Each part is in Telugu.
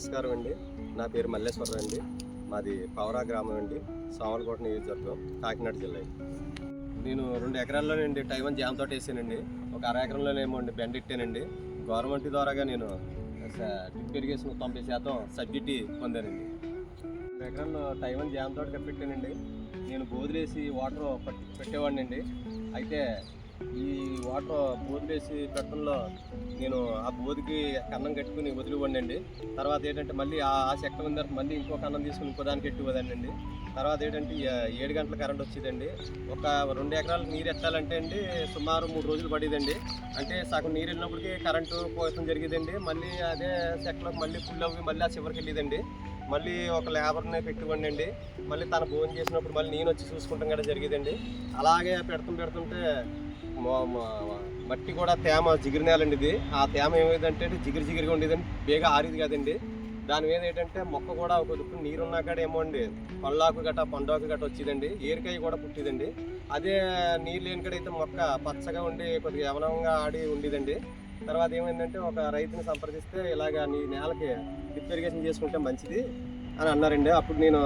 నమస్కారం అండి. నా పేరు మల్లేశ్వరరావు అండి. మాది పవరా గ్రామం అండి. సామలకోట నియోజకవర్గం కాకినాడ జిల్లా నేను రెండు ఎకరాల్లోనండి టైవన్ జామ తోట వేసానండి. ఒక అర ఎకరంలోనేమో అండి బెండ్ ఇట్టానండి. గవర్నమెంట్ ద్వారాగా నేను డ్రిప్ ఇరిగేషన్ తొంభై శాతం సబ్సిడీ పొందానండి. రెండు ఎకరాల్లో టైవన్ జామ తోట కప్పెట్టానండి. నేను బోధులేసి వాటర్ పట్టి పెట్టేవాడిని అండి అయితే ఈ వాటర్ బోధులేసి పెట్టడంలో నేను ఆ బోధికి కన్నం కట్టుకుని వదిలివ్వండి తర్వాత ఏంటంటే మళ్ళీ ఆ ఆ చెక్క మళ్ళీ ఇంకో కన్నం తీసుకుని ఇంకో దానికి ఎట్టివ్వదండి తర్వాత ఏంటంటే ఏడు గంటల కరెంట్ వచ్చేదండి. ఒక రెండు ఎకరాలు నీరు ఎత్తాలంటే అండి సుమారు మూడు రోజులు పడేదండి. అంటే సగం నీరు వెళ్ళినప్పటికీ కరెంటు పోయటం జరిగేదండి. మళ్ళీ అదే చెక్కలోకి మళ్ళీ ఫుల్ అవ్వి మళ్ళీ ఆ చివరికి వెళ్ళేదండి. మళ్ళీ ఒక లేబర్ని పెట్టుకోండి అండి. మళ్ళీ తన భోజనం చేసినప్పుడు మళ్ళీ నేను వచ్చి చూసుకుంటాం కూడా జరిగేదండి. అలాగే పెడుతూ పెడుతుంటే మట్టి కూడా తేమ జిగిరి నేలండి ఇది ఆ తేమ ఏమైందంటే జిగిరి జిగిరిగా ఉండేదండి బేగా ఆరిది కదండి. దాని మీద ఏంటంటే మొక్క కూడా ఒక నీరు ఉన్నా కాడ ఏమో అండి పళ్ళాకు గట్ట పండాకు గట్ట వచ్చేదండి ఏరికాయ కూడా పుట్టిదండి. అదే నీరు లేని కాడ అయితే మొక్క పచ్చగా ఉండి కొద్దిగా యవనంగా ఆడి ఉండేదండి. తర్వాత ఏమైందంటే ఒక రైతుని సంప్రదిస్తే ఇలాగ నీ నేలకి డ్రిప్ ఇరిగేషన్ చేసుకుంటే మంచిది అని అన్నారండి. అప్పుడు నేను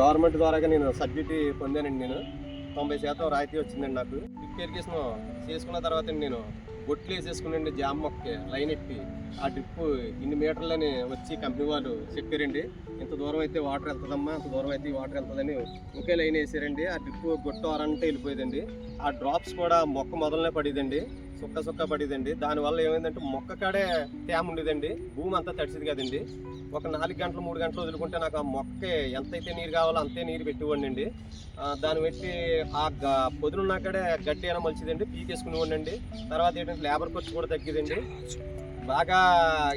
గవర్నమెంట్ ద్వారాగా నేను సబ్సిడీ పొందానండి నేను. తొంభై శాతం రాయితీ వచ్చిందండి నాకు. డ్రిప్ ఇరిగేషన్ చేసుకున్న తర్వాత నేను బొట్లు వేసేసుకునండి జామ మొక్క లైన్ ఎట్టి ఆ డ్రిప్ ఇన్ని మీటర్లని వచ్చి కంపెనీ వాళ్ళు చెప్పారండి. ఇంత దూరం అయితే వాటర్ వెళ్తుందమ్మా ఇంత దూరం అయితే ఈ వాటర్ వెళ్తుందని ఇంకే లైన్ వేసారండి. ఆ డ్రిప్ గొట్టు అరంటే వెళ్ళిపోయేదండి. ఆ డ్రాప్స్ కూడా మొక్క మొదలనే పడేదండి. సుక్క సుక్క పడేదండి. దానివల్ల ఏమైందంటే మొక్క కాడే తేమ ఉండేదండి. భూమి అంతా తడిసింది కదండి. ఒక నాలుగు గంటలు మూడు గంటలు వదులుకుంటే నాకు ఆ మొక్క ఎంతైతే నీరు కావాలో అంతే నీరు పెట్టివ్వండి అండి దాన్ని పెట్టి ఆ గ- కాడే గడ్డి అయినా మలిచిదండి పీకేసుకునివ్వండి అండి తర్వాత ఏంటంటే లేబర్ ఖర్చు కూడా తగ్గిదండి. బాగా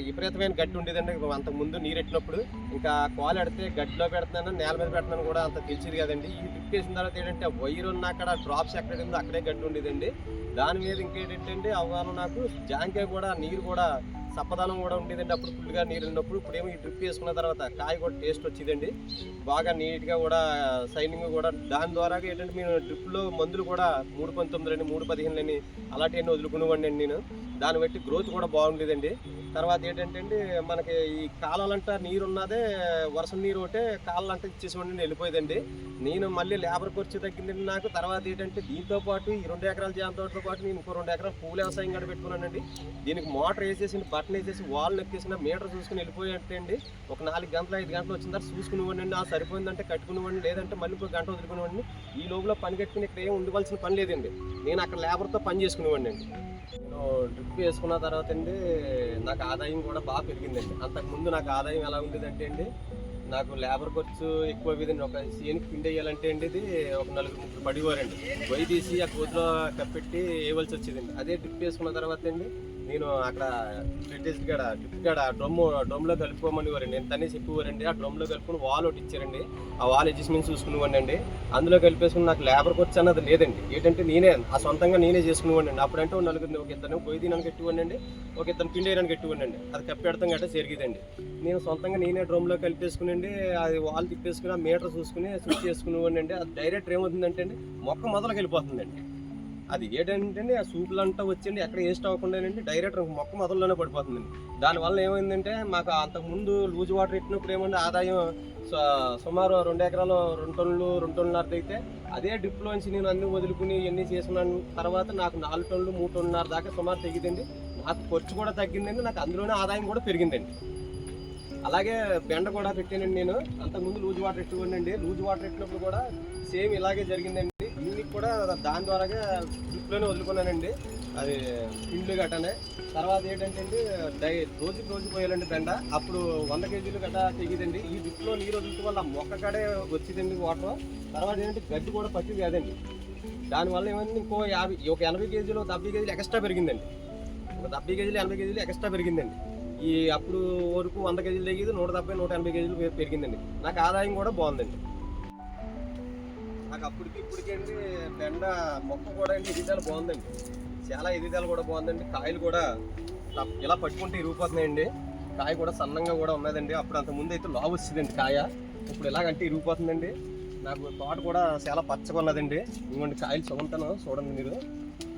విపరీతమైన గడ్డి ఉండేదండి. అంతకు ముందు నీరు ఎట్టినప్పుడు ఇంకా కోలు ఎడితే గడ్డిలో పెడుతున్నాను నేల మీద పెడుతున్నాను కూడా అంత తెలిసింది కదండి. ఈ డ్రిప్ వేసిన తర్వాత ఏంటంటే వైర్ ఉన్న అక్కడ డ్రాప్స్ ఎక్కడ ఉందో అక్కడే గడ్డి ఉండేదండి. దాని మీద ఇంకేంటంటే అవగాహన నాకు జాంకాయ కూడా నీరు కూడా సప్పదనం కూడా ఉండేదండి. అప్పుడు ఫుల్గా నీరు ఉన్నప్పుడు ఇప్పుడేమో ఈ డ్రిప్ వేసుకున్న తర్వాత కాయ కూడా టేస్ట్ వచ్చిందండి. బాగా నీట్గా కూడా సైనింగ్ కూడా. దాని ద్వారా ఏంటంటే మేము డ్రిప్లో మందులు కూడా మూడు పంతొమ్మిది అని మూడు పదిహేను అని అలాంటివన్నీ వదులుకునేవాడిని అండి నేను. దాన్ని బట్టి గ్రోత్ కూడా బాగుండేదండి. తర్వాత ఏంటంటే అండి మనకి ఈ కాలాలంట నీరు ఉన్నదే వర్షం నీరు ఒకటే కాలాలంట ఇచ్చేసి వెళ్ళిపోయేదండి. నేను మళ్ళీ లేబర్ ఖర్చు తగ్గిందండి నాకు. తర్వాత ఏంటంటే దీంతో పాటు ఈ రెండు ఎకరాల జామ తోటతో పాటు నేను ఇంకో రెండు ఎకరాల పూల వ్యవసాయం కూడా పెట్టుకున్నానండి. దీనికి మోటార్ వేసేసి బట్టన్ వేసేసి వాల్ ఎక్కేసిన మీటర్ చూసుకుని వెళ్ళిపోయేట్టే అండి ఒక నాలుగు గంటలు ఐదు గంటలు వచ్చిన తర్వాత చూసుకునివ్వండి ఆ సరిపోయిందంటే కట్టుకునివ్వండి లేదంటే మళ్ళీ ఇంకో గంట వదులుకునివ్వండి. ఈ లోపల పని కట్టుకుని ఇక్కడ ఏం ఉండవలసిన పని లేదండి. నేను అక్కడ లేబర్తో పని చేసుకునేవాడిని అండి. నేను డ్రిప్ వేసుకున్న తర్వాత అండి నాకు ఆదాయం కూడా బాగా పెరిగిందండి. అంతకుముందు నాకు ఆదాయం ఎలా ఉండేదంటే అండి నాకు లేబర్ ఖర్చు ఎక్కువ అయ్యేదండి ఒక సీఎన్కి పిండి వేయాలంటే అండి ఇది ఒక నలుగురు ముగ్గురు పడివారండి పొయ్యి తీసి ఆ కోతిలో కప్పెట్టి వేయవలసి వచ్చేదండి. అదే డ్రిప్ వేసుకున్న తర్వాత అండి నేను అక్కడ బ్రిటిష్ కాడ డ్రిప్ కాడ డ్రమ్ డ్రమ్లో కలుపుకోమని వారండి నేను తనే చెప్పేవారండి. ఆ డ్రమ్లో కలుపుకొని వాల్ ఒకటి ఇచ్చారండి. ఆ వాల్ అడ్జస్ట్మెంట్ చూసుకునేవాడిని అండి. అందులో కలిపేసుకుని నాకు లేబర్ ఖర్చు అన్నది లేదండి. ఏంటంటే నేనే ఆ సొంతంగా నేనే చేసుకునేవాడిని అండి. అప్పుడంటే ఒక నలుగురిని ఒక ఇద్దరు పొయ్యి తినడానికి ఎట్టుకోండి అండి. ఒక ఇద్దరు పిండి వేయడానికి ఎట్టుకోండి అండి. అది కప్పెడతాం గట్ట జరిగేదండి. నేను సొంతంగా నేనే డ్రమ్లో కలిపేసుకునండి అది వాల్ తిప్పేసుకుని ఆ మీటర్ చూసుకుని స్విచ్ చేసుకునేవాడిని అండి. అది డైరెక్ట్ ఏమవుతుందంటే అండి మొక్క మొదలకి వెళ్ళిపోతుందండి అది ఏంటంటే ఆ సూపులు అంతా వచ్చింది ఎక్కడ వేస్ట్ అవ్వకుండానండి డైరెక్ట్ మొక్క మొదల్లోనే పడిపోతుందండి దానివల్ల ఏమైందంటే మాకు అంతకుముందు లూజ్ వాటర్ ఇచ్చినప్పుడు ఏమంటే ఆదాయం సుమారు రెండు ఎకరాలు రెండు టన్నులు రెండు టన్నులన్నర అయితే అదే డిప్లోంచి నేను అన్ని వదులుకుని ఎన్ని చేసుకున్నాను తర్వాత నాకు నాలుగు టన్నులు మూడు టన్నున్నర దాకా సుమారు తగ్గిందండి. నాకు ఖర్చు కూడా తగ్గిందండి నాకు అందులోనే ఆదాయం కూడా పెరిగిందండి. అలాగే బెండ కూడా పెట్టానండి నేను. అంతకుముందు లూజ్ వాటర్ ఎట్టుకోండి లూజ్ వాటర్ ఎట్టినప్పుడు కూడా సేమ్ ఇలాగే జరిగిందండి. దీనికి కూడా దాని ద్వారాగా డ్రిప్లోనే వదులుకున్నానండి. అది పిండ్లు గట్టనే. తర్వాత ఏంటంటే అండి డై రోజుకి రోజు పోయాలండి బెండ అప్పుడు వంద కేజీలు గట్ట తెగిదండి. ఈ డ్రిప్లో నీరు వదులుతూ వల్ల మొక్క కాడే వచ్చిందండి వాటర్. తర్వాత ఏంటంటే గడ్డి కూడా పట్టి కాదండి దానివల్ల ఏమైంది ఇంకో యాభై ఒక ఎనభై కేజీలు డెబ్బై కేజీలు ఎక్స్ట్రా పెరిగిందండి. ఒక డెబ్బై కేజీలు ఎనభై కేజీలు ఎక్స్ట్రా పెరిగిందండి. ఈ అప్పుడు వరకు వంద కేజీలు తగ్గింది నూట డెబ్బై నూట ఎనభై కేజీలు పెరిగిందండి. నాకు ఆదాయం కూడా బాగుందండి. నాకు అప్పటికి ఇప్పటికండి బెండ మొక్క కూడా అండి ఎదుగుదల బాగుందండి. చాలా ఎదుగుదల కూడా బాగుందండి. కాయలు కూడా ఇలా- పట్టుకుంటే ఇరిగిపోతున్నాయండి కాయ కూడా సన్నంగా కూడా ఉన్నదండి. అప్పుడు అంత ముందు అయితే లావు వచ్చిందండి కాయ. ఇప్పుడు ఎలాగంటే ఇరిగిపోతుందండి నాకు తోట కూడా చాలా పచ్చగా ఉన్నదండి. ఇంకోండి కాయలు చూడతాను చూడండి మీరు.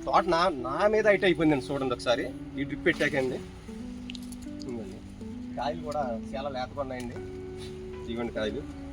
తోట నా నా మీద అయితే అయిపోయిందండి చూడండి ఒకసారి. ఈ డ్రిప్ పెట్టాకండి. కాయలు కూడా చాలా లేతగా ఉన్నాయండి. ఇదిగోండి కాయలు.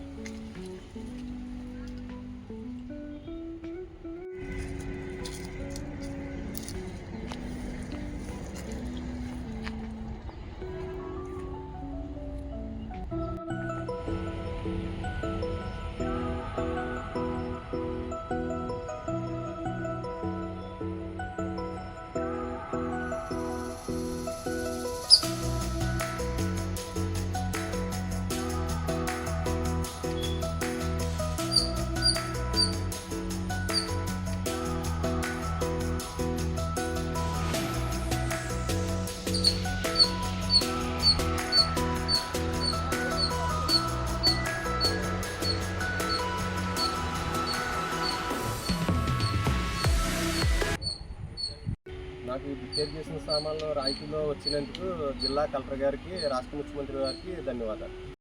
ఈ రిపేర్ చేసిన సామాన్లు రాయితీలో వచ్చినందుకు జిల్లా కలెక్టర్ గారికి రాష్ట్ర ముఖ్యమంత్రి గారికి ధన్యవాదాలు.